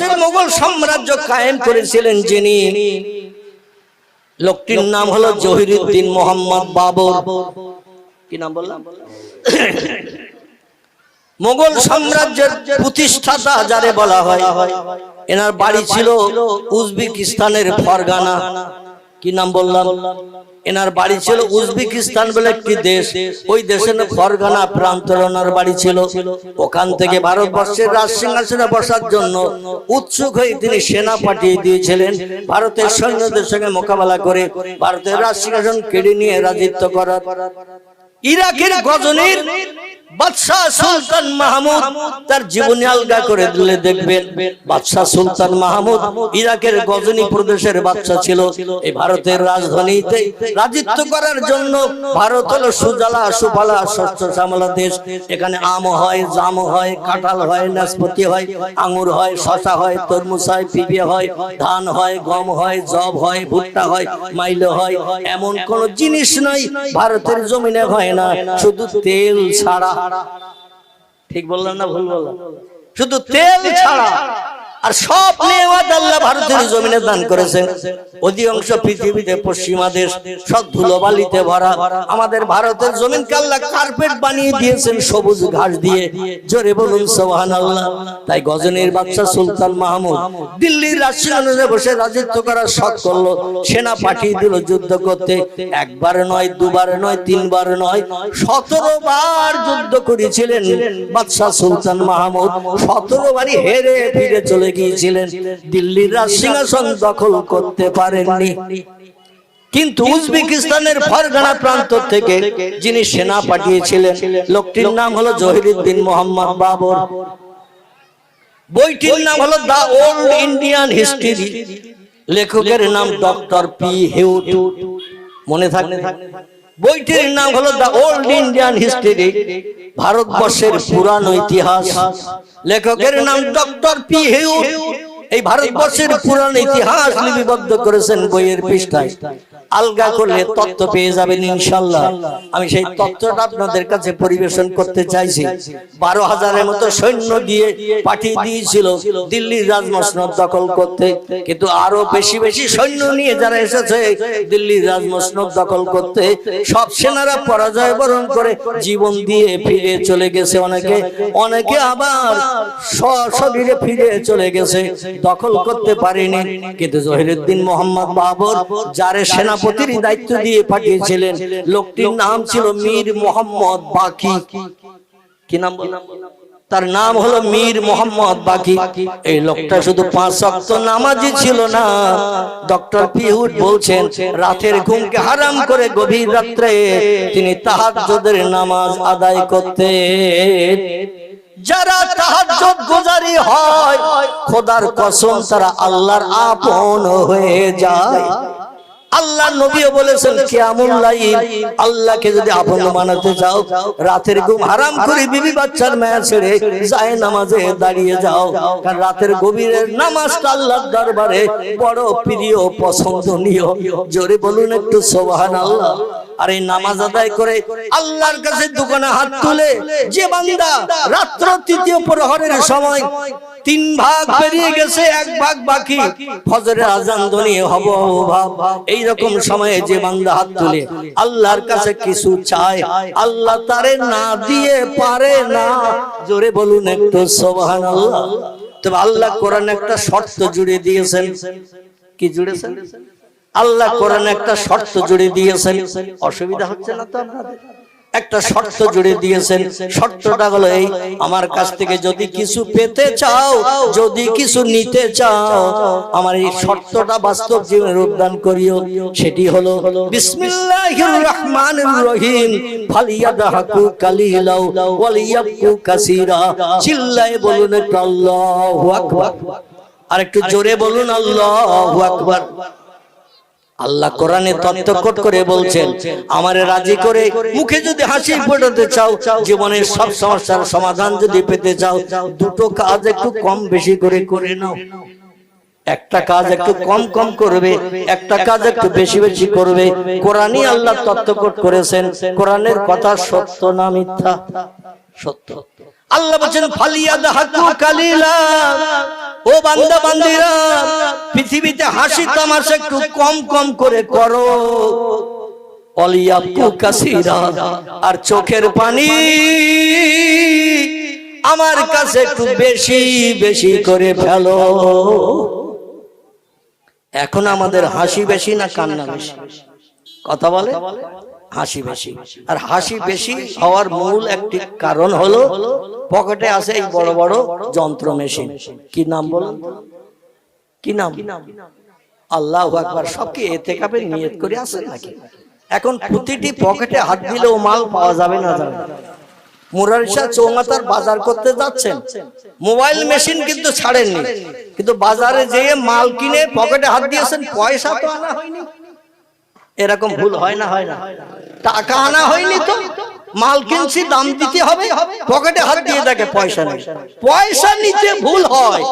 ভারতবর্ষের মোগল সাম্রাজ্য কায়েম করেছিলেন যিনি। লোকটির নাম হলো জহিরুদ্দিন মোহাম্মদ বাবর। কি নাম বললাম? মোগল সাম্রাজ্যের প্রতিষ্ঠাতা যারে বলা হয়, এনার বাড়ি ছিল উজবেকিস্তানের ফরগানা। কি নাম বললাম? এনার বাড়ি ছিল উজবেকিস্তান বলে একটি দেশ। ওই দেশে ফরগানা প্রান্তর ওনার বাড়ি ছিল। ওখান থেকে ভারতবর্ষের রাজ সিংহাসনে বসার জন্য উৎসুক হয়ে তিনি সেনা পাঠিয়ে দিয়েছিলেন। ভারতের সৈন্যদের সঙ্গে মোকাবেলা করে ভারতের রাজ সিংহাসন কেড়ে নিয়ে রাজিত্ব করার ইরাকের গজনীর বাদশাহ সুলতান মাহমুদ তার জীবনী আলগা করে দিলে দেখবেন, বাদশাহ সুলতান মাহমুদ ইরাকের গজনী প্রদেশের বাদশা ছিল। এই ভারতের রাজধানীতে করার জন্য ভারত হলো সুজলা, সুফলা দেশ। এখানে আম হয়, জাম হয়, কাঁঠাল হয়, নাশপাতি হয় আঙ্গুর হয় শশা হয়, তরমুজ হয়, পিঁপে হয়, ধান হয়, গম হয় জব হয়, ভুট্টা হয়, মাইলো হয়। এমন কোন জিনিস নাই, ভারতের জমিনে হয় না। শুধু তেল ছাড়া ঠিক বললাম না ভুল বললাম। শুধু তেল ছাড়া। আর সব নেওয়াত আল্লাহ ভারতের জমিনে দান করেছেন। অধিকাংশ পৃথিবীতে, পশ্চিমা দেশ, সব ধুলোবালিতে ভরা। আমাদের ভারতের জমিনকে আল্লাহ কার্পেট বানিয়ে দিয়েছেন, সবুজ ঘাস দিয়ে। জোরে বলুন সোহান আল্লাহ তাই গজনীর বাদশা সুলতান মাহমুদ দিল্লির রাজসিংহাসনে বসে রাজত্ব করার শখ করল। সেনা পাঠিয়ে দিল যুদ্ধ করতে। একবার নয়, দুবার নয়, তিনবার নয়, সতেরো বার যুদ্ধ করেছিলেন বাদশাহ সুলতান মাহমুদ। সতেরো বারই হেরে ফিরে চলে গিয়েছিলেন। দিল্লির সিংহাসন দখল করতে পারেননি। কিন্তু উজবেকিস্তানের ফরগানা প্রান্ত থেকে যিনি সেনা পাঠিয়েছিলেন লোকটির নাম হলো জহিরুদ্দিন মোহাম্মদ বাবর। বইটির নাম হলো দা ওল্ড ইন্ডিয়ান হিস্ট্রি। লেখকের নাম ডক্টর পি হিউট। মনে থাকবে। বইটির নাম হলো দা ওল্ড ইন্ডিয়ান হিস্ট্রি ভারতবর্ষের পুরানো ইতিহাস। লেখকের নাম ডক্টর পি হিউট এই ভারতবর্ষের পুরানো ইতিহাস লিপিবদ্ধ করেছেন বইয়ের পৃষ্ঠায়। আলগা করলে তত্ত্ব পেয়ে যাবেন ইনশাল্লাহ। আমি সেই তত্ত্বটা আপনাদের কাছে পরিবেশন করতে চাইছি। বারো হাজারের মতো সৈন্য দিয়ে পাঠিয়ে দিয়েছিল দিল্লির রাজমসনদ দখল করতে। কিন্তু আরও বেশি বেশি সৈন্য নিয়ে যারা এসেছে দিল্লির রাজমসনদ দখল করতে সব সেনারা পরাজয় বরণ করে জীবন দিয়ে ফিরে চলে গেছে অনেকে। অনেকে। আবার সশরীরে ফিরে চলে গেছে দখল করতে পারেনি। কিন্তু জহিরুদ্দিন মোহাম্মদ বাবর যারে সেনাপতির দায়িত্ব দিয়ে পাঠিয়েছিলেন। লোকটির নাম ছিল মীর মোহাম্মদ বাকি। কি নাম বললাম তার নাম হলো মীর মোহাম্মদ বাকি। এই লোকটা শুধু পাঁচ অক্ত নামাজি ছিল না। ডক্টর পিহুট বলছেন রাতের ঘুমকে হারাম করে গভীর রাত্রে তিনি তাহাজ্জুদের নামাজ আদায় করতেন। যারা তাহাজ্জুদ গুজারি হয় খোদার কসম তারা আল্লাহর আপন হয়ে যায়। আল্লাহ নবীও বলেছেন কিয়ামুল লাইল আল্লাহকে যদি আপন বানাতে চাও রাতের ঘুম হারাম করে বিবি বাচ্চার মায়া ছেড়ে যায় নামাজে দাঁড়িয়ে যাও। কারণ রাতের গভীরের নামাজটা আল্লাহর দরবারে বড় প্রিয় পছন্দনীয়। জোরে বলুন একটু সুবহানাল্লাহ। আর এই নামাজ আদায় করে আল্লাহর কাছে দোকানে হাত তুলে যে বান্দা রাত্র তৃতীয় প্রহরের সময় তিন ভাগ পেরিয়ে গেছে এক ভাগ বাকি। ফজরের আজান ধ্বনি হব ভাব এই রকম সময়ে যে বান্দা হাত তুলে আল্লাহর কাছে কিছু চায় আল্লাহ তারে না দিয়ে পারে না। জোরে বলুন একটু সুবহানাল্লাহ। তবে আল্লাহ কোরআন একটা শর্ত জুড়ে দিয়েছেন। কি জুড়েছেন? আল্লাহ কোরআন একটা শর্ত জুড়ে দিয়েছেন। অসুবিধা হচ্ছে না তো আপনাদের? একটা শর্ত জুড়ে দিয়েছেন। শর্তটা হলো এই আমার কাছ থেকে যদি কিছু পেতে চাও যদি কিছু নিতে চাও আমার এই শর্তটা বাস্তব জীবনে রূপদান করিও। সেটি হলো বিসমিল্লাহির রহমানির রহিম। ফালিয়াদহাকু কালিলাও ওয়ালিয়াবকু কাসীরা। চিল্লায়ে বলুন আল্লাহু আকবার। আর একটু জোরে বলুন আল্লাহু আকবার। আল্লাহ কোরআনে তত্ত্বকট করে বলছেন আমারে রাজি করে মুখে যদি হাসি ফোটাতে চাও জীবনের সব সমস্যার সমাধান যদি পেতে চাও দুটো কাজ একটু কম বেশি করে করে নাও। একটা কাজ একটু কম কম করবে একটা কাজ একটু বেশি বেশি করবে। কোরআনই আল্লাহ তত্ত্বকট করেছেন। কোরআনের কথা সত্য না মিথ্যা। সত্য। আল্লাহ বলছেন ফালিয়াদ হাকু কালিলা। ও বান্দা বান্দিরা পৃথিবীতে হাসি তামাশা একটু কম কম করে করো। অলিয়াবকু কাসিরা। আর চোখের পানি আমার কাছে একটু বেশি বেশি করে ফেলো। এখন আমাদের হাসি বেশি না কান্না বেশি? কথা বলে? হাসি বেশি। আর হাসি বেশি হওয়ার মূল একটি কারণ হলো পকেটে আছে এই বড় বড় যন্ত্র মেশিন। কি নাম বলুন? কি নাম? আল্লাহ একবার সব কি এতে কাপে নিয়ত করে আসেন নাকি? এখন প্রতিটি পকেটে হাত দিলেও মাল পাওয়া যাবে না যাবে। মুরারিশা চৌমাতার বাজার করতে যাচ্ছেন। মোবাইল মেশিন কিন্তু ছাড়েননি। কিন্তু বাজারে যেয়ে মাল কিনে পকেটে হাত দিয়েছেন পয়সা তো আনা হয়নি। এরকম ভুল হয় না হয় না। টাকা আনা হয়নি তো। মাল কিনছি, দাম দিতে হবে। পকেটে হাত দিয়ে দেখে পয়সা নেই। পয়সা নিতে ভুল হয়,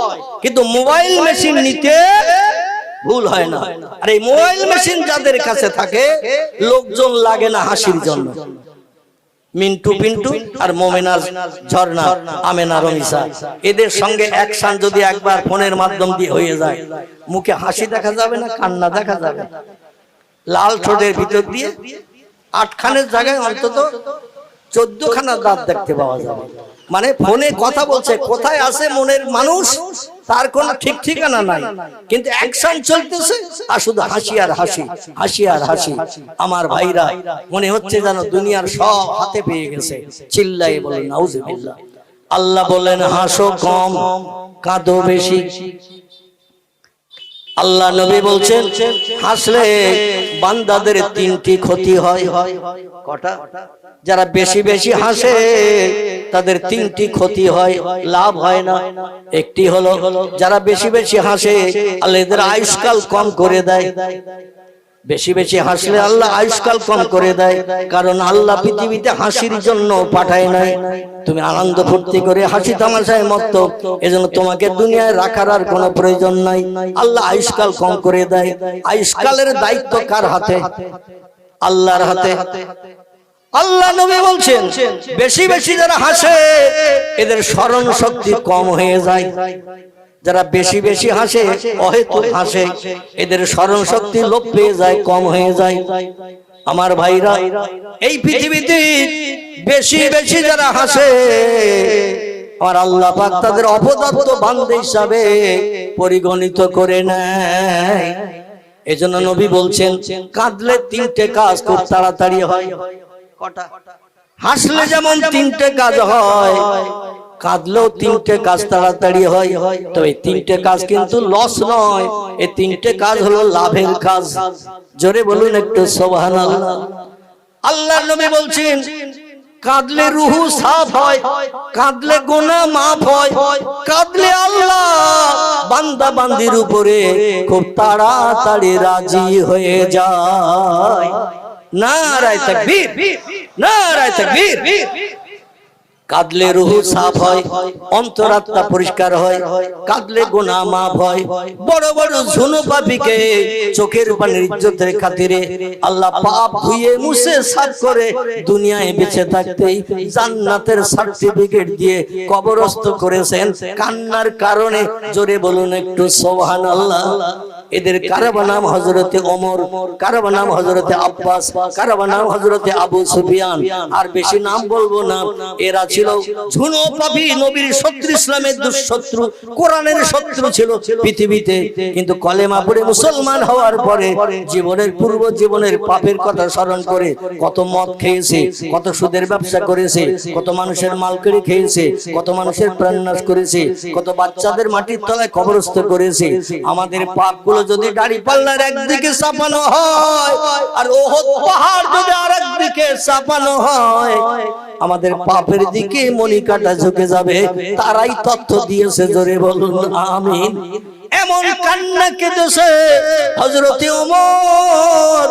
কিন্তু মোবাইল মেশিন নিতে ভুল হয় না। আর এই মোবাইল মেশিন যাদের কাছে থাকে, লোকজন লাগে না হাসির জন্য। মিন্টু, পিন্টু আর মোমেনার ঝর্ণা, আমেনা, রমিসা, এদের সঙ্গে অ্যাকশন যদি একবার ফোনের মাধ্যম দিয়ে হয়ে যায়, মুখে হাসি দেখা যাবে না, কান্না দেখা যাবে? লাল ঠোঁটের ভিতর দিয়ে আটখানের জায়গায় অন্তত চোদ্দ খানা দাঁত দেখতে পাওয়া যাবে। মানে ফোনে কথা বলছে, কোথায় আছে মনের মানুষ, তার কোনো ঠিক ঠিকানা নাই। কিন্তু অ্যাকশন চলতেছে, আর শুধু হাসি আর হাসি হাসি আর হাসি। আমার ভাইরা, মনে হচ্ছে যেন দুনিয়ার সব হাতে পেয়ে গেছে। চিল্লাই বলেন আল্লাহ বলেন, হাসো কম, কাঁদো বেশি। আল্লাহ নবী বলছেন হাসলে বান্দাদের তিনটি ক্ষতি হয়। কটা? যারা বেশি বেশি হাসে তাদের তিনটি ক্ষতি হয় লাভ হয় না। একটি হলো যারা বেশি বেশি হাসে আল্লাহ এদের আয়ুষ্কাল কম করে দেয়। বেশি বেশি হাসলে আল্লাহ আয়ুষ্কাল কম করে দেয় কারণ আল্লাহ পৃথিবীতে হাসির জন্য পাঠায় নাই। তুমি আনন্দ ফুর্তি করে হাসি তামাশায় মত এজন্য তোমাকে দুনিয়ায় রাখার আর কোনো প্রয়োজন নাই। আল্লাহ আয়ুষ্কাল কম করে দেয়। আয়ুষ্কালের দায়িত্ব কার হাতে? আল্লাহর হাতে। আল্লাহ নবী বলছেন বেশি বেশি যারা হাসে এদের স্মরণ শক্তি কম হয়ে যায়। যারা বেশি বেশি হাসে অহেতুক হাসে এদের স্মরণ শক্তি লোপ পেয়ে যায় কম হয়ে যায়। আমার ভাইরা এই পৃথিবীতে বেশি বেশি যারা হাসে আর আল্লাহ পাক তাদের অপদত্ত বান্ধব হিসাবে পরিগণিত করে নেয়। এজন্য নবী বলছেন কাঁদলে তিনটে কাজ খুব তাড়াতাড়ি হয় কটা? হাসলে যেমন তিনটে কাজ হয় কাঁদলেও তিনটে কাজ তাড়াতাড়ি হয়। তো এই তিনটে কাজ কিন্তু লস নয়। এই তিনটে কাজ হলো লাভের কাজ। জোরে বলুন একটু সোভান আল্লাহ নবী বলছেন, কাঁদলে রুহু সাফ হয়, কাঁদলে গোনা মাফ হয়, কাঁদলে আল্লাহ বান্দা বান্দির উপরে খুব তাড়াতাড়ি রাজি হয়ে যায়। নারায় তাকবীর নারায় তাকবীর। কাঁদলে রুহু সাফ হয় অন্তরাত্মা পরিষ্কার হয় কাঁদলে গোনা মাফ হয়। বড় বড় ঝুনু পাপিকে চোখের পানির ইজ্জতের খাতিরে আল্লাহ পাপ ধুয়ে মুছে সাফ করে দুনিয়ায় বেঁচে থাকতেই জান্নাতের সার্টিফিকেট দিয়ে কবরস্থ করেছেন। কান্নার কারণে জোরে বলুন একটু সোহান আল্লাহ এদের কারবা নাম হজরতে ওমর কারবা নাম হজরতে আব্বাস কারবা নাম হজরতে আবু সুফিয়ান। আর বেশি নাম বলব না এরা ছিল ঝুনো পাপি নবীর শত্রু ইসলামের দুঃশত্রু কোরআনের শত্রু ছিল পৃথিবীতে। কিন্তু কলেমা পড়ে মুসলমান হওয়ার পরে জীবনের পূর্ব জীবনের পাপের কথা স্মরণ করে কত মদ খেয়েছে কত সুদের ব্যবসা করেছে কত মানুষের মাল কেড়ে খেয়েছে কত মানুষের প্রাণনাশ করেছে কত বাচ্চাদের মাটির তলায় কবরস্থ করেছে আমাদের পাপগুলো যদি গাড়ি পাল্লার একদিকে চাপানো হয় আর ওহদ পাহাড় যদি আর একদিকে চাপানো হয় আমাদের পাপের দিকে মনিকাটা ঝুঁকে যাবে তারাই তথ্য দিয়েছে জোরে বলুন আমিন। এমন কান্না কেঁদেছে হজরতে ওমর।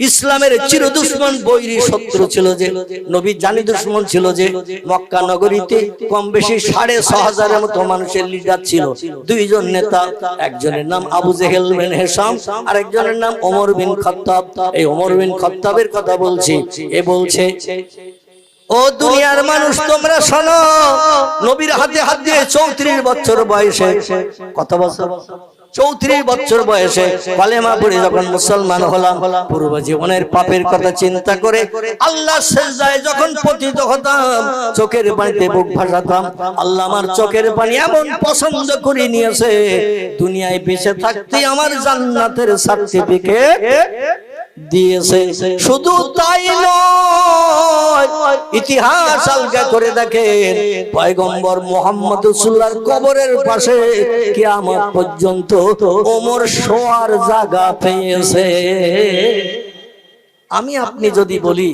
ইসলামের চির দুশ্মন বৈরী শত্রু ছিল যে নবী জানি দুশ্মন ছিল যে মক্কা নগরীতে কম বেশি সাড়ে ছ হাজারের মতো মানুষের লিডার ছিল। দুইজন নেতা একজনের নাম আবু জেহেল বিন হেসাম আর একজনের নাম ওমর বিন খত্তাব। এই ওমর বিন খত্তাবের কথা বলছি এ বলছে ও দুনিয়ার মানুষ তোমরা শোনো নবীর হাতে হাত দিয়ে চৌত্রিশ বছর বয়সে কত বছর চৌত্রিশ বছর বয়সে কালেমা পড়ে যখন মুসলমান হলাম পূর্ব জীবনের পাপের কথা চিন্তা করে আল্লাহ যখন পতিত হতাম, চোখের পানিতে বুক ভাসাতাম, আল্লাহ আমার চোখের পানি এমন পছন্দ করে নিয়েছে, দুনিয়ায় বেঁচে থাকতে আমার জান্নাতের সার্টিফিকেট দিয়েছে। শুধু তাই নয় ইতিহাস আলগা করে দেখেন। পয়গম্বর মোহাম্মদ কবরের পাশে কিয়ামত পর্যন্ত ওমর শোয়ার জায়গা পেয়েছে। আমি আপনি যদি বলি,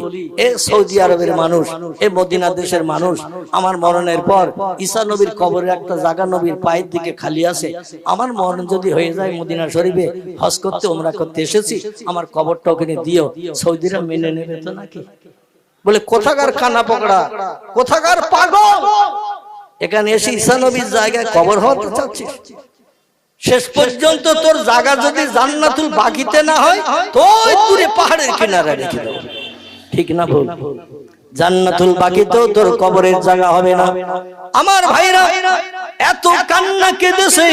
এ সৌদি আরবের মানুষ, এ মদিনা দেশের মানুষ, আমার মরণের পর ঈসা নবীর কবরের একটা জাগা নবীর পায়ের দিকে খালি আছে। আমার মরণ যদি হয়ে যায় মদিনা শরীফে, হজ করতে ওমরা করতে এসেছি, আমার কবরটা ওখানে দিও। সৌদিরা মেনে নেবে তো নাকি? বলে কোথাকার কানা পকড়া কোথাকার পাগল? এখানে এসে ঈসা নবীর জায়গায় কবর হতে চাচ্ছিস? শেষ পর্যন্ত তোর জায়গা যদি জান্নাতুল বাকিতে না হয় তো দূরে পাহাড়ের কিনারে রেখে দেবো। ঠিক না ভুল? জান্নাতুল বাকিতেও তোর কবরের জায়গা হবে না। আমার ভাইরা এত কান্না কেঁদেছে।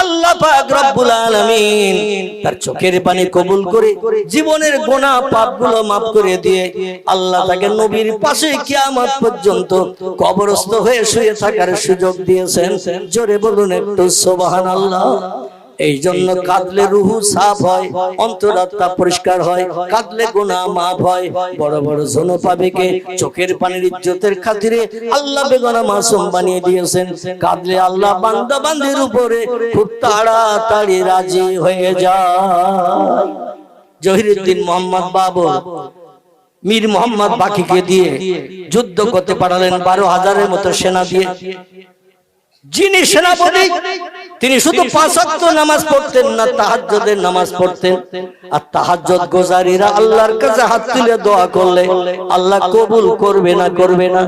আল্লাহ পাক রব্বুল আলামিন তার চোখের পানি কবুল করে জীবনের গোনা পাপগুলো মাফ করে দিয়ে আল্লাহ তাকে নবীর পাশে কিয়ামত পর্যন্ত কবরস্থ হয়ে শুয়ে থাকার সুযোগ দিয়েছেন। জোরে বলুন একটু সুবহানাল্লাহ। এই জন্য কাঁদলে রুহু সাফ হয় অন্তরাত্মা পরিষ্কার হয় কাঁদলে গোনা মাফ হয় বড় বড় জন পাবেকে চোখের পানির ইজ্জতের খাতিরে আল্লাহ বেগনা মাসুম বানিয়ে দিয়েছেন। কাঁদলে আল্লাহ বান্দা বান্দির উপরে খুব তাড়াতাড়ি রাজি হয়ে যায়। জহিরুদ্দিন মোহাম্মদ বাবর মীর মোহাম্মদ বাকিকে দিয়ে যুদ্ধ করতে পারালেন বারো হাজারের মতো সেনা দিয়ে। যিনি সেনাপতি তিনি শুধু পাঁচাত্ত নামাজ পড়তেন না তাহাজ্জুদের নামাজ পড়তেন। আর তাহাজ্জুদ গোজারিরা আল্লাহর কাছে হাত তুলে দোয়া করলে আল্লাহ কবুল করবে না করবে না।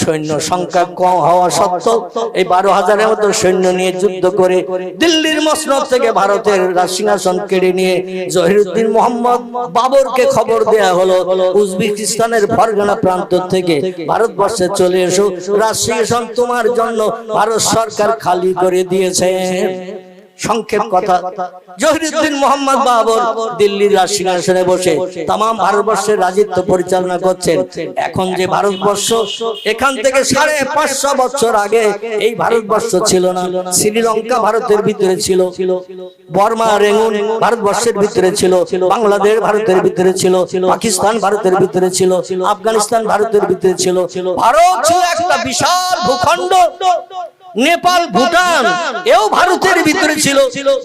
সৈন্য সংখ্যা কম হওয়া সত্ত্বেও এই বারো হাজারের মতো সৈন্য নিয়ে যুদ্ধ করে দিল্লির মসনদ থেকে ভারতের রাজসিংহাসন কেড়ে নিয়ে জহিরুদ্দিন মোহাম্মদ বাবরকে খবর দেয়া হলো উজবেকিস্তানের ফরগানা প্রান্ত থেকে ভারতবর্ষে চলে এসো। রাজসিংহাসন তোমার জন্য ভারত সরকার খালি করে দিয়েছে। সংক্ষেপ কথা, জহিরুদ্দিন মোহাম্মদ বাবর দিল্লির রাজসিংহাসনে বসে তাম ভারতবর্ষের রাজত্ব পরিচালনা করছেন। এখন যে ভারতবর্ষ, এখান থেকে সাড়ে পাঁচশো বছর আগে এই ভারতবর্ষ ছিল না। শ্রীলঙ্কা ভারতের ভিতরে ছিল, বর্মা, রেঙ্গুন ভারতবর্ষের ভিতরে ছিল, বাংলাদেশ ভারতের ভিতরে ছিল, পাকিস্তান ভারতের ভিতরে ছিল, আফগানিস্তান ভারতের ভিতরে ছিল। ভারত ছিল একটা বিশাল ভূখণ্ড। নেপাল ভুটান এও ভারতের ভিতরে ছিল।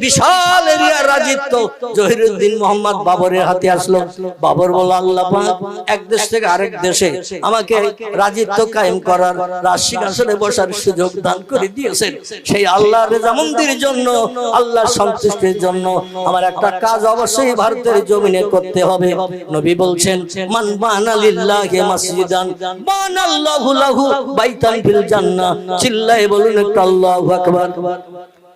বিশাল এরিয়ার রাজত্ব। জহিরুদ্দিন মোহাম্মদ বাবরের হাতে আসলো। বাবর বলল আল্লাহ পাক এক দেশ থেকে আরেক দেশে আমাকে রাজত্ব কায়েম করার রাজসিংহাসনে বসার সুযোগ দান করে দিয়েছেন। সেই আল্লাহর রেজামন্দির জন্য আল্লাহর সন্তুষ্টির জন্য আমার একটা কাজ অবশ্যই ভারতের জমিনে করতে হবে। নবী বলছেন মান বানা লিল্লাহি মাসজিদান বানাল্লাহু লাহু বাইতান ফিল জান্নাহ। চিল্লায়ে বলুন একটু আল্লাহ আকবার।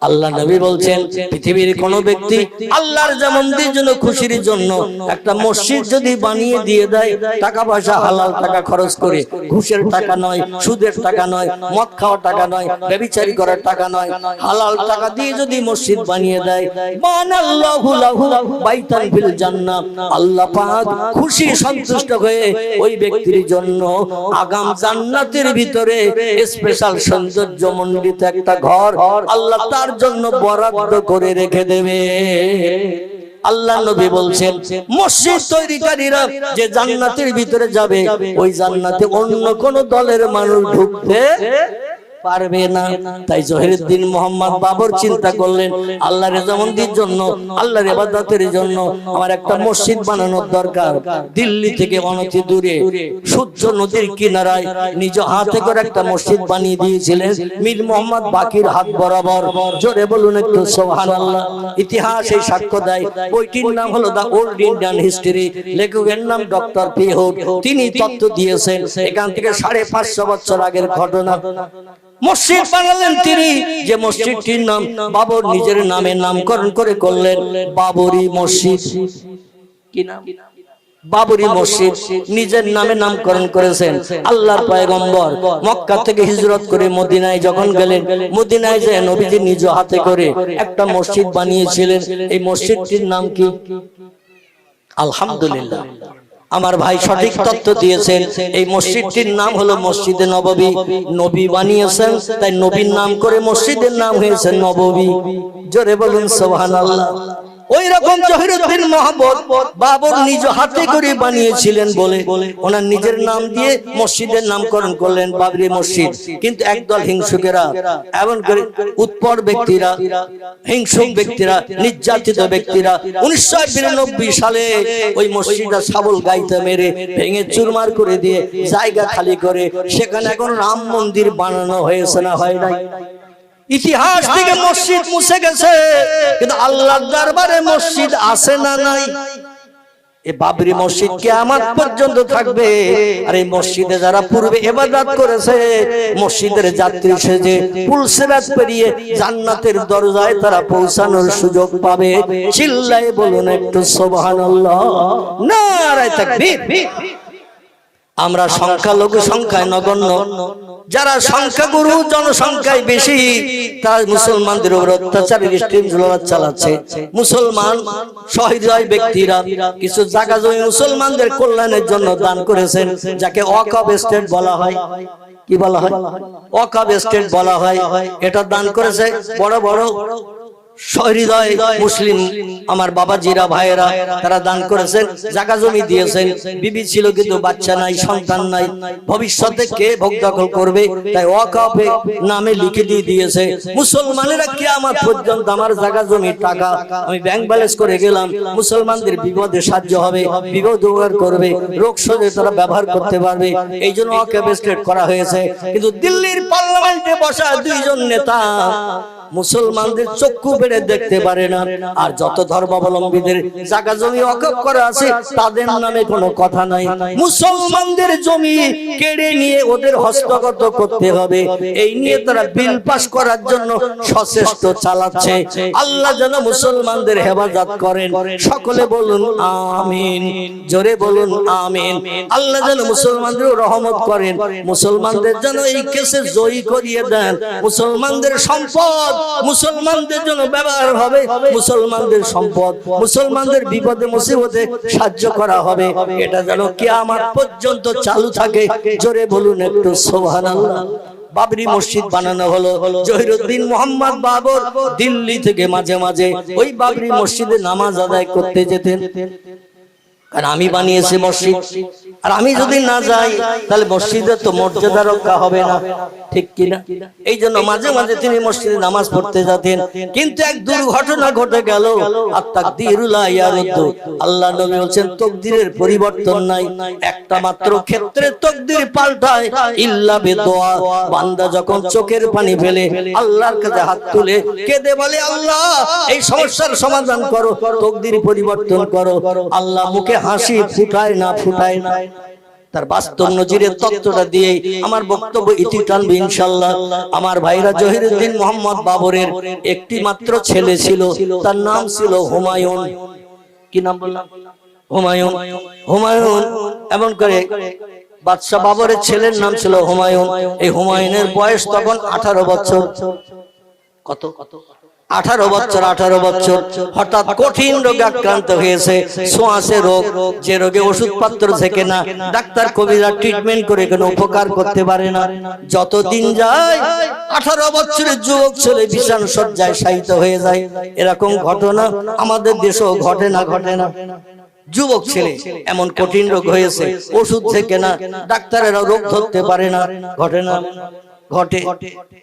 আল্লাহ নবী বলছেন পৃথিবীর কোন ব্যক্তি আল্লাহর জামন্দির জন্য খুশির জন্য একটা মসজিদ যদি বানিয়ে দিয়ে দেয় টাকা পয়সা হালাল টাকা খরচ করে। ঘুষের টাকা নয় সুদের টাকা নয় মদ খাওয়ার টাকা নয় ব্যবিচারি করার টাকা নয় হালাল টাকা দিয়ে যদি মসজিদ বানিয়ে দেয় বাইতান ফিল জান্নাহ আল্লাহ পাক খুশি সন্তুষ্ট হয়ে ওই ব্যক্তির জন্য আগাম জান্নাতের ভিতরে স্পেশাল সৌন্দর্য মণ্ডিত একটা ঘর আল্লাহ তার জন্য বরাদ্দ করে রেখে দেবে। আল্লাহ নবী বলছেন মসজিদ তৈরিকারীরা যে জান্নাতের ভিতরে যাবে ওই জান্নাতে অন্য কোন দলের মানুষ ঢুকতে পারবে না। তাই জহিরুদ্দিন মোহাম্মদ বাবর চিন্তা করলেন আল্লাহর রেজামন্দির জন্য আল্লাহর ইবাদতের জন্য আমার একটা মসজিদ বানানোর দরকার। দিল্লি থেকে অনতি দূরে সূর্য নদীর কিনারায় নিজ হাতে করে একটা মসজিদ বানিয়ে দিয়েছিলেন। মীর মোহাম্মদ বাকির হাত বরাবর। জোরে বলুন একটু সুবহানাল্লাহ। ইতিহাস এই সাক্ষ্য দেয়। বইটির নাম হলো দা ওল্ড ইন্ডিয়ান হিস্টরি লেখকের নাম ডক্টর পিহুড তিনি তত্ত্ব দিয়েছেন। এখান থেকে সাড়ে পাঁচশো বছর আগের ঘটনা মসজিদ বানালেন তিনি। যে মসজিদটির নাম বাবর নিজের নামে নামকরণ করে করলেন বাবরি মসজিদ। কি নাম? বাবরি মসজিদ নিজের নামে নামকরণ করেছেন। আল্লাহর পয়গম্বর মক্কা থেকে হিজরত করে মদিনায় যখন গেলেন মদিনায় যে নবীজি নিজ হাতে করে একটা মসজিদ বানিয়েছিলেন। এই মসজিদটির নাম কি? আলহামদুলিল্লাহ। আমার ভাই সঠিক তত্ত্ব দিয়েছেন। এই মসজিদটির নাম হলো মসজিদে নববী। নবী বানিয়েছেন তাই নবীর নাম করে মসজিদের নাম হয়েছে নববী। জোরে বলুন সোহান আল্লাহ ওই রকম জহিরুদ্দিন মোহাম্মদ বাবর নিজ হাতে করে বানিয়েছিলেন বলে। ওনার নিজের নাম দিয়ে মসজিদের নামকরণ করলেন বাবরি মসজিদ। কিন্তু একদল হিংসুকেরা এমন করে উৎপর ব্যক্তিরা হিংসুক ব্যক্তিরা নির্যাতিত ব্যক্তিরা উনিশশো বিরানব্বই সালে ওই মসজিদটা সাবল গাইতে মেরে ভেঙে চুরমার করে দিয়ে জায়গা খালি করে সেখানে এখন রাম মন্দির বানানো হয়েছে না হয় নাই। ইতিহাস থেকে মসজিদ মুছে গেছে। কিন্তু আল্লাহর দরবারে মসজিদ আছে না নাই? এ বাবরি মসজিদ কিয়ামত পর্যন্ত থাকবে। আর এই মসজিদে যারা পূর্বে ইবাদত করেছে মসজিদের যাত্রী সেজে পুলসিরাত পেরিয়ে জান্নাতের দরজায় তারা পৌঁছানোর সুযোগ পাবে। চিল্লাই বলুন একটু সুবহানাল্লাহ। নারায়ে তাকবীর। আমরা সংখ্যালঘু সংখ্যায় নগণ্য। যারা সংখ্যাগুরু, জনসংখ্যায় বেশি, তারা মুসলমানদের উপর অত্যাচারের স্ট্রিম চালাচ্ছে। মুসলমান সহৃদয় ব্যক্তিরা, কিছু জায়গা জমি মুসলমানদের কল্যাণের জন্য দান করেছেন, যাকে অকব স্টেট বলা হয়। কি বলা হয়? অকব স্টেট বলা হয়। এটা দান করেছে বড় বড় সহৃদয় মুসলিম আমার ভাইয়েরা, তারা দান করেছেন জায়গা জমি দিয়েছেন। বিবি ছিল কিন্তু বাচ্চা নাই, সন্তান নাই। ভবিষ্যতে কে করবে? তাই ওয়াকাফে নামে লিখে দিয়ে দিয়েছে, মুসলমানেরা কি আমার পর্যন্ত আমার জায়গা জমি টাকা, আমি ব্যাংক ব্যালেন্স করে গেলাম। মুসলমানদের বিপদে সাহায্য হবে, বিপদ উপকার করবে, রোগ শোধে তারা ব্যবহার করতে পারবে। এই জন্য ওয়াকাফ স্টেট করা হয়েছে। কিন্তু দিল্লির পার্লামেন্টে বসা দুইজন নেতা মুসলমানদের চক্ষু বেড়ে দেখতে পারে না। আর যত ধর্মাবলম্বীদের জায়গা জমি অকপ করা আছে তাদের নামে কোনো কথা নাই। মুসলমানদের জমি কেড়ে নিয়ে ওদের হস্তগত করতে হবে। এই নিয়ে তারা বিল পাস করার জন্য সচেষ্ট চালাচ্ছে। আল্লাহ যেন মুসলমানদের হেফাজত করেন। সকলে বলুন আমিন। জোরে বলুন আমিন। আল্লাহ যেন মুসলমানদের রহমত করেন। মুসলমানদের যেন এই কেসে জয়ী করিয়ে দেন। মুসলমানদের সম্পদ মুসলমানদের জন্য ব্যবহার হবে, মুসলমানদের সম্পদ, মুসলমানদের বিপদে, মুসিবতে সাহায্য করা হবে। এটা যেন কিয়ামত পর্যন্ত চালু থাকে। জোরে বলুন একটু, সুবহানাল্লাহ। বাবরি মসজিদ বানানো হলো জহিরুদ্দিন মোহাম্মদ বাবর দিল্লি থেকে মাঝে মাঝে। ওই বাবরি মসজিদে নামাজ আদায় করতে যেতেন। কারণ আমি বানিয়েছি মসজিদ। আর আমি যদি না যাই, তাহলে মসজিদের তো মর্যাদা রক্ষা হবে না। ঠিক কিনা? এই জন্য মাঝে মাঝে তিনি মসজিদে নামাজ পড়তে যেতেন। কিন্তু এক দুর্ঘটনা ঘটে গেল। আর তাকদিরুল্লাহ আল্লাহ নবী বলছেন, তকদিরের পরিবর্তন নাই। একটা মাত্র ক্ষেত্রে তকদির পাল্টায়। ইল্লা বেদোয়া। বান্দা যখন চোখের পানি ফেলে, আল্লাহর কাছে হাত তুলে কেঁদে বলে, আল্লাহ, এই সমস্যার সমাধান করো। তকদির পরিবর্তন করো। আল্লাহ মুখে হাসি ফুটায় না ফুটায় না। তার বাস্তব নজিরের তত্ত্বটা দিয়ে আমার বক্তব্য ইতি টানবে ইনশাল্লাহ আমার ভাইরা জহিরুদ্দিন মোহাম্মদ বাবরের একটি মাত্র ছেলে ছিল, তার নাম ছিল হুমায়ুন। কি নাম বললাম? হুমায়ুন। হুমায়ুন, এমন করে বাদশাহ বাবরের ছেলের নাম ছিল হুমায়ুন। এই হুমায়ুনের বয়স তখন আঠারো বছর। কত কত? আঠারো বছর আঠারো বছর। হঠাৎ কঠিন রোগে আক্রান্ত হয়েছে সোয়াশে রোগ যে রোগে ওষুধপত্র থেকে না ডাক্তার কবিরা ট্রিটমেন্ট করে কোনো উপকার করতে পারে না। যতদিন যায় আঠারো বছরের যুবক ছেলে বিছান সজ্জায় শায়িত হয়ে যায়। এরকম ঘটনা আমাদের দেশেও ঘটে না ঘটে না। যুবক ছেলে এমন কঠিন রোগ হয়েছে ওষুধ থেকে না ডাক্তারেরা রোগ ধরতে পারে না। ঘটে না। ঘটে।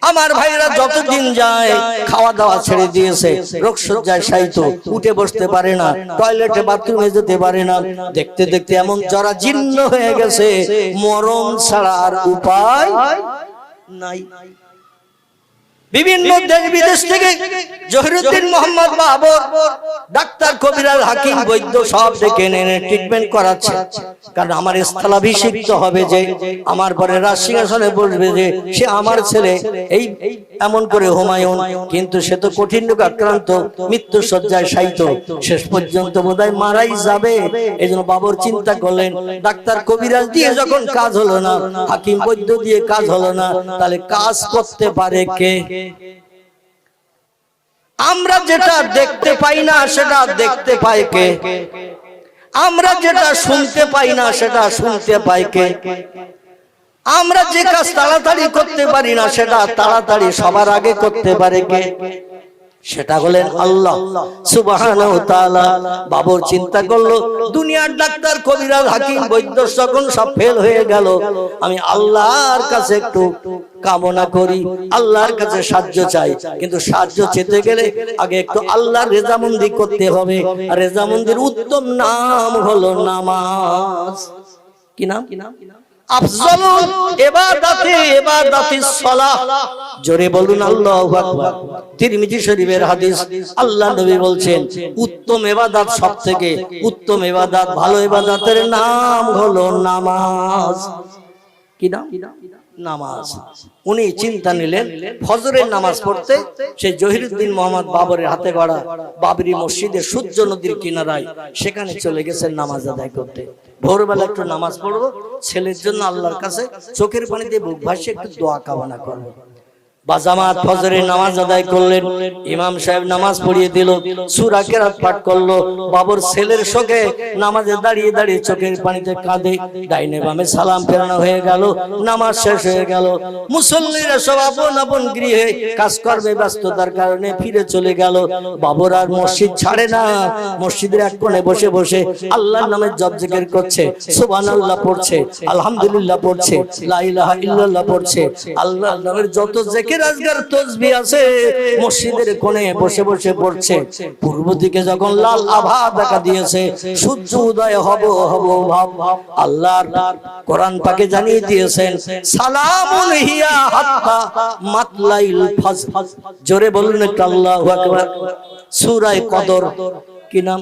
আমার ভাইরা যতদিন যায় খাওয়া দাওয়া ছেড়ে দিয়েছে রোগ সজ্জায় সাইত উঠে বসতে পারে না টয়লেটে বাথরুমে যেতে পারে না দেখতে দেখতে এমন যারা জীর্ণ হয়ে গেছে মরণ ছাড়ার আর উপায় নাই। বিভিন্ন দেশ বিদেশ থেকে জহিরুদ্দিন মোহাম্মদ বাবর ডাক্তার কবিরাজ হাকিম বৈদ্য সব ডেকে এনে ট্রিটমেন্ট করাচ্ছে। কারণ আমার স্থলাভিষিক্ত হবে যে আমার পরে রাজ সিংহাসনে বসবে যে সে আমার ছেলে এই এমন করে হুমায়ুন কিন্তু সে তো কঠিন রোগ আক্রান্ত মৃত্যু সজ্জায় সাইত শেষ পর্যন্ত বোধহয় মারাই যাবে। এই জন্য বাবর চিন্তা করলেন ডাক্তার কবিরাজ দিয়ে যখন কাজ হলো না হাকিম বৈদ্য দিয়ে কাজ হলো না তাহলে কাজ করতে পারে কে? আমরা যেটা দেখতে পাই না, সেটা দেখতে পাই কে? আমরা যেটা শুনতে পাই না, সেটা শুনতে পাই কে? আমরা যে কাজ তাড়াতাড়ি করতে পারি না, সেটা তাড়াতাড়ি সবার আগে করতে পারে কে? সেটা হলেন আল্লাহ। সুবহানাহু ওয়া তাআলা বাবর চিন্তা করল দুনিয়ার ডাক্তার কবিরাজ হাকিম বৈদ্য সকল সব ফেল হয়ে গেল। আমি আল্লাহর কাছে একটু কামনা করি। আল্লাহর কাছে সাহায্য চাই। কিন্তু সাহায্য চেতে গেলে আগে একটু আল্লাহর রেজামন্দি করতে হবে। আর রেজামন্দির উত্তম নাম হলো নামাজ। কি নাম? কি নাম? আফজলুল ইবাদাতি ইবাদাতিস সালাহ। জোরে বলুন হাদিস, আল্লাহ বলছেন, উত্তম ইবাদত সবথেকে উত্তম ভালো এবাদাতের নাম হলো নামাজ। কি নাম? নামাজ। উনি চিন্তা নিলেন ফজরের নামাজ পড়তে সেই জহিরুদ্দিন মোহাম্মদ বাবরের হাতে গড়া বাবরি মসজিদের সূর্য নদীর কিনারায় সেখানে চলে গেছেন নামাজ আদায় করতে। ভোরবেলা একটু নামাজ পড়ব ছেলের জন্য আল্লাহর কাছে চোখের পানি দিয়ে বুক ভাসিয়ে একটু দোয়া কামনা করব। বা জামাত ফজরের নামাজ আদায় করলেন, ইমাম সাহেব নামাজ পড়িয়ে দিল, সূরা কেরাত পাঠ করল, বাবর ছেলের নামাজে দাঁড়িয়ে দাঁড়িয়ে চোখের পানিতে কাঁদে, ডাইনে বামে সালাম ফেরানো হয়ে গেল, নামাজ শেষ হয়ে গেল। মুসল্লিরা সব আপন আপন গৃহে ব্যস্ততার কারণে ফিরে চলে গেল। বাবর আর মসজিদ ছাড়ে না, মসজিদের এক কোণে বসে বসে আল্লাহর নামে জপ জিকির করছে, সুবহানাল্লাহ পড়ছে, আলহামদুলিল্লাহ পড়ছে, লা ইলাহা ইল্লাল্লাহ পড়ছে, আল্লাহর নামের যত জিকির আজগার তসবিহ আছে, মসজিদের কোণে বসে বসে পড়ছে। পূর্ব দিকে যখন লাল আভা দেখা দিয়েছে, সূর্য উদয় হব হব, ভাব আল্লাহর কোরআন পাকে জানিয়ে দিয়েছেন, সালামুন হিয়া হাত্তা মাতলাইল ফাজ। জোরে বলুন একটু আল্লাহু আকবার। সূরা কদর, কি নাম?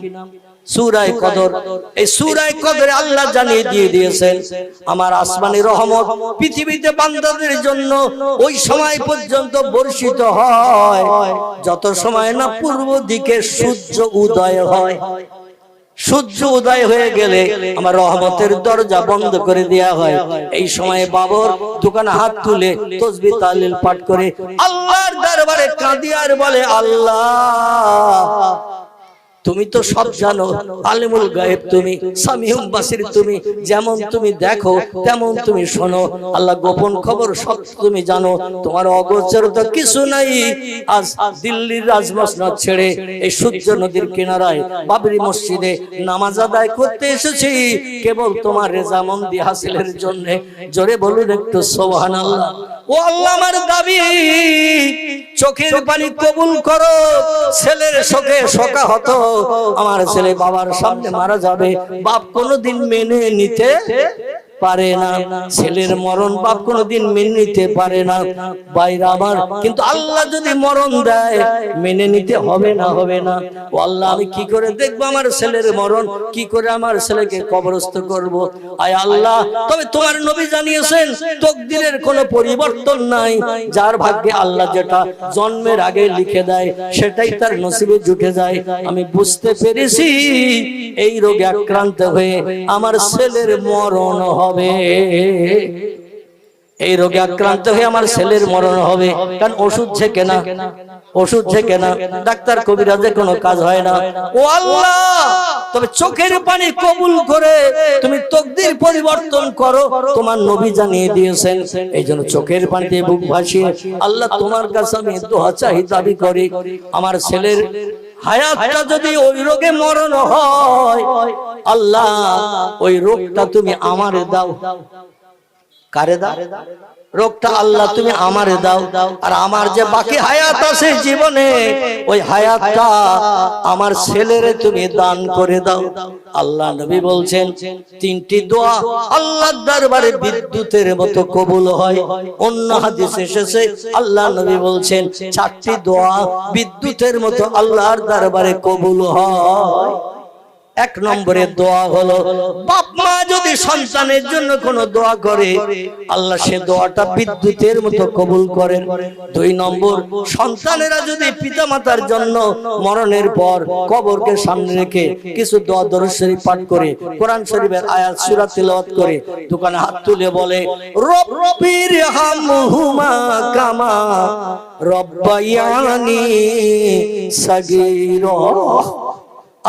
সুরায় কদর। এই সুরায় কদরে আল্লাহ জানিয়ে দিয়ে দিয়েছেন আমার আসমানি রহমত পৃথিবীতে বান্দাদের জন্য ওই সময় পর্যন্ত বর্ষিত হয়। যত সময় না পূর্ব দিকে সূর্য উদয় হয়। সূর্য উদয় হয়ে গেলে আমার রহমতের দরজা বন্ধ করে দেয়া হয়। এই সময়ে বাবর দোকানে হাত তুলে তসবি তালিল পাঠ করে আল্লাহর দরবারে কাঁদিয়ার বলে আল্লাহ! তুমি তো সব জানো আলিমুল গায়েব তুমি সামিহুম বাসির তুমি যেমন তুমি দেখো তেমন তুমি শোনো। আল্লাহ গোপন খবর সব তুমি জানো। তোমার অগোচরতা কিছু নাই। আজ দিল্লির রাজমসনদ ছেড়ে এই সূর্য নদীর কিনারায় বাবরি মসজিদে নামাজ আদায় করতে এসেছি। কেবল তোমার রেজামন্দি হাসিলের জন্য। জোরে বলুন একটু সুবহানাল্লাহ। ও আল্লাহ আমার দাবি চোখের পানি কবুল করো ছেলের শোকে শোকা হত আমার ছেলে বাবার সামনে মারা যাবে বাপ কোনোদিন মেনে নিতে পারে না। ছেলের মরণ বাপ কোনোদিন মেনে নিতে পারে না। বাইরে আমার, কিন্তু আল্লাহ যদি মরণ দেয়, মেনে নিতে হবে না হবে না। ও আল্লাহ, আমি কি করে দেখব আমার ছেলের মরণ? কি করে আমার ছেলেকে কবরস্থ করব? আয় আল্লাহ, তবে তোমার নবী জানিয়েছেন, তকদিরের কোনো পরিবর্তন নাই। যার ভাগ্যে আল্লাহ যেটা জন্মের আগে লিখে দেয়, সেটাই তার নসিবে জুটে যায়। আমি বুঝতে পেরেছি, এই রোগে আক্রান্ত হয়ে আমার ছেলের মরণ হবে এই রোগে আক্রান্ত হয়ে আমার ছেলের মরণ হবে। কারণ ওষুধ ছেকে না। ওষুধ ছেকে না। ডাক্তার কবিরাজে কোনো কাজ হয় না। ও আল্লাহ, তবে চোখের পানি কবুল করে তুমি তকদির পরিবর্তন করো। তোমার নবী জানিয়ে দিয়েছেন, এই জন্য চোখের পানিতে বুক ভাসিয়ে আল্লাহ তোমার কাছে আমি দোয়া চাহি দাবি করি। আমার ছেলের হায়াতটা যদি ওই রোগে মরণ হয়, আল্লাহ, ওই রোগটা তুমি আমারে দাও। কারে দাও? রোগটা আল্লাহ তুমি আমারে দাও। আর আমার যে বাকি হায়াত আছে জীবনে ওই হায়াতটা আমার ছেলেরে তুমি দান করে দাও। আল্লাহ নবী বলছেন তিনটি দোয়া আল্লাহর দরবারে বিদ্যুতের মতো কবুল হয়। অন্য হাদিস এসেছে আল্লাহ নবী বলছেন চারটি দোয়া বিদ্যুতের মতো আল্লাহর দরবারে কবুল হয়। এক নম্বরের দোয়া হলো বাপ মা যদি সন্তানের জন্য কোনো দোয়া করে আল্লাহ সে দোয়াটা বিদ্যুতের মতো কবুল করেন। দুই নম্বর সন্তানেরা যদি পিতামাতার জন্য মরণের পর কবরকে সামনে রেখে কিছু দোয়া দরুদ শরীফ পাঠ করে কোরআন শরীফের আয়াত সূরা তেলাওয়াত করে দোকানে হাত তুলে বলে রব্বির হামহুমা কামা রব্বায়ানি সাগীরা।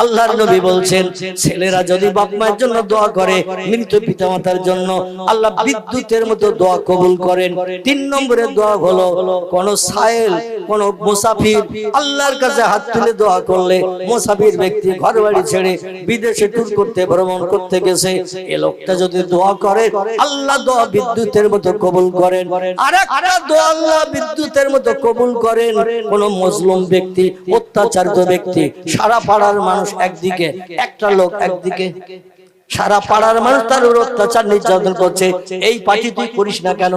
আল্লাহর নবী বলছেন ছেলেরা যদি বাপ মায়ের জন্য দোয়া করে মৃত পিতামাতার জন্য আল্লাহ বিদ্যুতের মতো দোয়া কবুল করেন। তিন নম্বরে দোয়া হলো কোন সায়েল কোন মুসাফির আল্লাহর কাছে হাত তুলে দোয়া করলে মুসাফির ব্যক্তি ঘর বাড়ি ছেড়ে বিদেশে ট্যুর করতে ভ্রমণ করতে গেছে। এ লোকটা যদি দোয়া করে আল্লাহ দোয়া বিদ্যুতের মতো কবুল করেন। আর একটা দোয়া আল্লাহ বিদ্যুতের মতো কবুল করেন কোন মজলুম ব্যক্তি অত্যাচারিত ব্যক্তি সারা পাড়ার মানুষ একদিকে একটা লোক একদিকে। সারা পাড়ার মানুষ তার উপর অত্যাচার নির্যাতন করছে। এই পার্টি তুই করিস না কেন?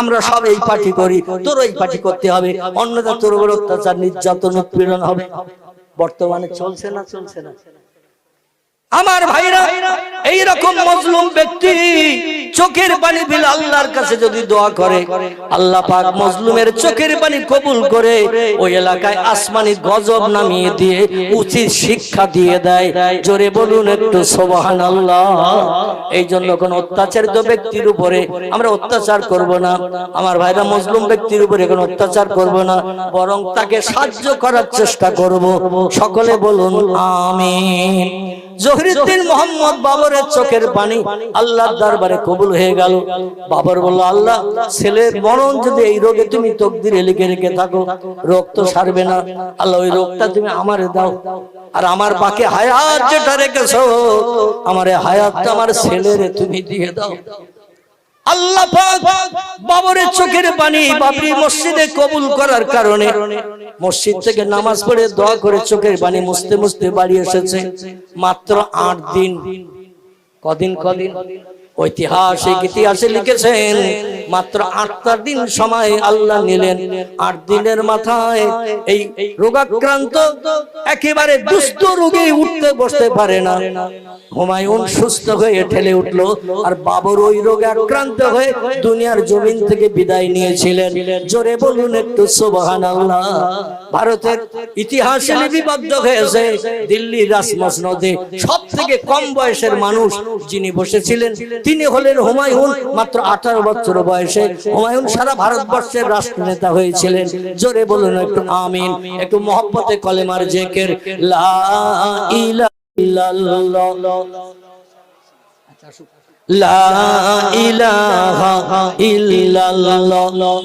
আমরা সব এই পার্টি করি। তোর এই পার্টি করতে হবে। অন্যদের তোর উপর অত্যাচার নির্যাতন উৎপীড়ন হবে। বর্তমানে চলছে না চলছে না। আমার ভাইরা এই রকম মজলুম ব্যক্তি চোখের পানি বিল আল্লাহর কাছে যদি দোয়া করে আল্লাহ পাক মজলুমের চোখের পানি কবুল করে ওই এলাকায় আসমানি গজব নামিয়ে দিয়ে উচিত শিক্ষা দিয়ে দেয়। জোরে বলুন একটু সোবাহান আল্লাহ এই জন্য কোন অত্যাচারিত ব্যক্তির উপরে আমরা অত্যাচার করব না। আমার ভাইরা মজলুম ব্যক্তির উপরে কোনো অত্যাচার করব না বরং তাকে সাহায্য করার চেষ্টা করব। সকলে বলুন আমিন। জহিরুদ্দিন মোহাম্মদ বাবরের চোখের পানি আল্লাহর দরবারে কবুল হয়ে গেল। বাবর বলল আল্লাহ ছেলের মরণ যদি এই রোগে তুমি তকদিরে লিখে রেখে থাকো রোগ তো সারবে না। আল্লাহ ওই রোগটা তুমি আমারে দাও। আর আমার বাকি হায়াত যেটা রেখেছো আমার হায়াতটা আমার ছেলেরে তুমি দিয়ে দাও। আল্লাহ বাবরের চোখের পানি বাবরি মসজিদে কবুল করার কারণে মসজিদ থেকে নামাজ পড়ে দোয়া করে চোখের পানি মুছতে মুছতে বাড়ি এসেছে। মাত্র আট দিন। কদিন কদিন? ঐতিহাসিক ইতিহাসে লিখেছেন মাত্র আটটা দিন সময় আল্লাহ নিলেন। আট দিনের মাথায় এই রোগাক্রান্ত একেবারে দুস্থ রোগী উঠতে বসতে পারে না। হুমায়ুন সুস্থ হয়ে ঠেলে উঠল আর বাবর ওই রোগে আক্রান্ত হয়ে দুনিয়ার জমিন থেকে বিদায় নিয়েছিলেন। জোরে বলুন একটু সুবহান আল্লাহ ভারতের ইতিহাসে লিপিবদ্ধ হয়েছে দিল্লির রাসমস নদে সব থেকে কম বয়সের মানুষ যিনি বসেছিলেন তিনি হলেন হুমায়ুন, মাত্র আঠারো বছর বয়সে। হুমায়ুন সারা ভারতবর্ষের রাষ্ট্রনেতা হয়েছিলেন। জোরে বলুন একটু আমিন, একটু মহব্বতে কলেমার জেকের লা ইলাহা ইল্লাল্লাহ।